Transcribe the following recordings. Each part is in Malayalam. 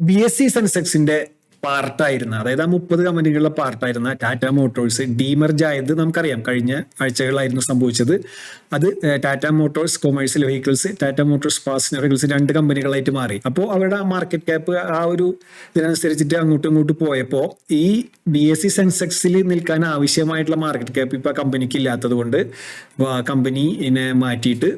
ബി എസ് സി സെൻസെക്സിന്റെ പാർട്ടായിരുന്ന അതായത് ആ മുപ്പത് കമ്പനികളുടെ പാർട്ടായിരുന്ന ടാറ്റ മോട്ടോഴ്സ് ഡീമർജ് ആയത് നമുക്കറിയാം. കഴിഞ്ഞ ആഴ്ചകളിലായിരുന്നു സംഭവിച്ചത്. അത് Tata Motors commercial vehicles Tata Motors passenger vehicles രണ്ട് കമ്പനികളായിട്ട് മാറി. അപ്പോൾ അവരുടെ മാർക്കറ്റ് ക്യാപ്പ് ആ ഒരു ഇതിനനുസരിച്ചിട്ട് അങ്ങോട്ടും ഇങ്ങോട്ടും പോയപ്പോൾ ഈ ബി എസ് സി സെൻസെക്സിൽ നിൽക്കാൻ ആവശ്യമായിട്ടുള്ള മാർക്കറ്റ് ക്യാപ്പ് ഇപ്പോൾ കമ്പനിക്ക് ഇല്ലാത്തത് കൊണ്ട് കമ്പനിനെ മാറ്റിയിട്ട്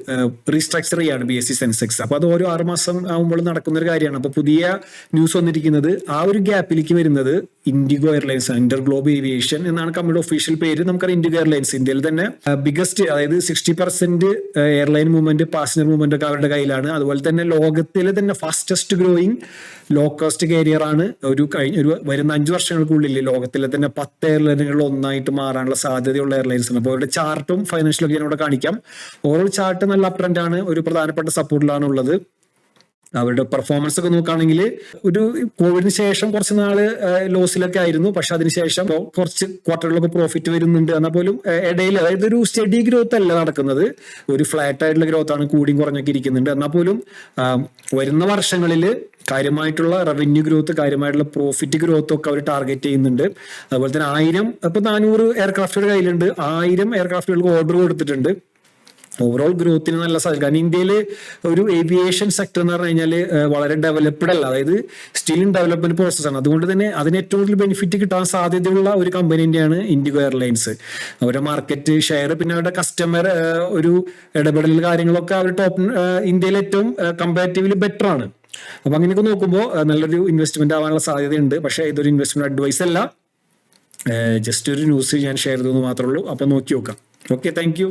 റീസ്ട്രക്ചർ ചെയ്യാണ് ബി എസ് സി സെൻസെക്സ് അപ്പോൾ അത് ഓരോ ആറുമാസം ആകുമ്പോൾ നടക്കുന്ന ഒരു കാര്യമാണ്. അപ്പോൾ പുതിയ ന്യൂസ് വന്നിരിക്കുന്നത് ആ ഒരു ഗ്യാപ്പിലേക്ക് വരുന്നത് IndiGo Airlines Inter Global Aviation എന്നാണ് കമ്പനിയുടെ ഒഫീഷ്യൽ പേര്. നമുക്കറിയാം ഇൻഡിഗോ എയർലൈൻസ് ഇന്ത്യയിൽ തന്നെ ബിഗസ്റ്റ് അതായത് sixty percent airline movement passenger movement ഒക്കെ അവരുടെ കയ്യിലാണ്. അതുപോലെ തന്നെ ലോകത്തിലെ തന്നെ fastest growing low cost carrier ആണ്. ഒരു കഴിഞ്ഞ ഒരു വരുന്ന അഞ്ച് വർഷങ്ങൾക്കുള്ളിൽ ലോകത്തിലെ തന്നെ പത്ത് എയർലൈനുകളിൽ ഒന്നായിട്ട് മാറാനുള്ള സാധ്യതയുള്ള എയർലൈൻസ് ആണ്. അപ്പോൾ അവരുടെ ചാർട്ടും ഫൈനാൻഷ്യലൊക്കെ ഞാൻ ഇവിടെ കാണിക്കാം. ഓരോ ചാർട്ട് നല്ല അപ്രന്റ് ആണ്. ഒരു പ്രധാനപ്പെട്ട സപ്പോർട്ടിലാണ് ഉള്ളത്. അവരുടെ പെർഫോമൻസ് ഒക്കെ നോക്കുകയാണെങ്കിൽ ഒരു കോവിഡിന് ശേഷം കുറച്ച് നാൾ ലോസിലൊക്കെ ആയിരുന്നു. പക്ഷെ അതിനുശേഷം കുറച്ച് ക്വാർട്ടറിലൊക്കെ പ്രോഫിറ്റ് വരുന്നുണ്ട് എന്നാൽ പോലും ഇടയിൽ അതായത് ഒരു സ്റ്റഡി ഗ്രോത്ത് അല്ല നടക്കുന്നത്. ഒരു ഫ്ലാറ്റ് ആയിട്ടുള്ള ഗ്രോത്ത് ആണ് കൂടിയും കുറഞ്ഞൊക്കെ ഇരിക്കുന്നുണ്ട്. എന്നാൽ പോലും വരുന്ന വർഷങ്ങളിൽ കാര്യമായിട്ടുള്ള റവന്യൂ ഗ്രോത്ത് കാര്യമായിട്ടുള്ള പ്രോഫിറ്റ് ഗ്രോത്ത് ഒക്കെ അവർ ടാർഗറ്റ് ചെയ്യുന്നുണ്ട്. അതുപോലെ തന്നെ ആയിരം ഇപ്പൊ നാനൂറ് എയർക്രാഫ്റ്റുകൾ കയ്യിലുണ്ട്. ആയിരം എയർക്രാഫ്റ്റുകൾക്ക് ഓർഡർ കൊടുത്തിട്ടുണ്ട്. ഓവറോൾ ഗ്രോത്തിന് നല്ല സാധ്യത. കാരണം ഇന്ത്യയിൽ ഒരു ഏവിയേഷൻ സെക്ടർ എന്ന് പറഞ്ഞു കഴിഞ്ഞാൽ വളരെ ഡെവലപ്ഡ് അല്ല. അതായത് സ്റ്റിൽ ഇൻ ഡെവലപ്മെന്റ് പ്രോസസ് ആണ്. അതുകൊണ്ട് തന്നെ അതിന് ഏറ്റവും കൂടുതൽ ബെനിഫിറ്റ് കിട്ടാൻ സാധ്യതയുള്ള ഒരു കമ്പനി തന്നെയാണ് ഇൻഡിഗോ എയർലൈൻസ് അവരുടെ മാർക്കറ്റ് ഷെയർ പിന്നെ അവരുടെ കസ്റ്റമർ ഒരു ഇടപെടൽ കാര്യങ്ങളൊക്കെ അവർ ടോപ്പ് ഇന്ത്യയിൽ ഏറ്റവും കമ്പാരിറ്റീവ്ലി ബെറ്റർ ആണ്. അപ്പൊ അങ്ങനെയൊക്കെ നോക്കുമ്പോൾ നല്ലൊരു ഇൻവെസ്റ്റ്മെന്റ് ആവാനുള്ള സാധ്യതയുണ്ട്. പക്ഷേ ഇതൊരു ഇൻവെസ്റ്റ്മെന്റ് അഡ്വൈസ് അല്ല. ജസ്റ്റ് ഒരു ന്യൂസ് ഞാൻ ഷെയർ ചെയ്തെന്ന് മാത്രമേ ഉള്ളൂ. അപ്പൊ നോക്കി നോക്കാം. Okay thank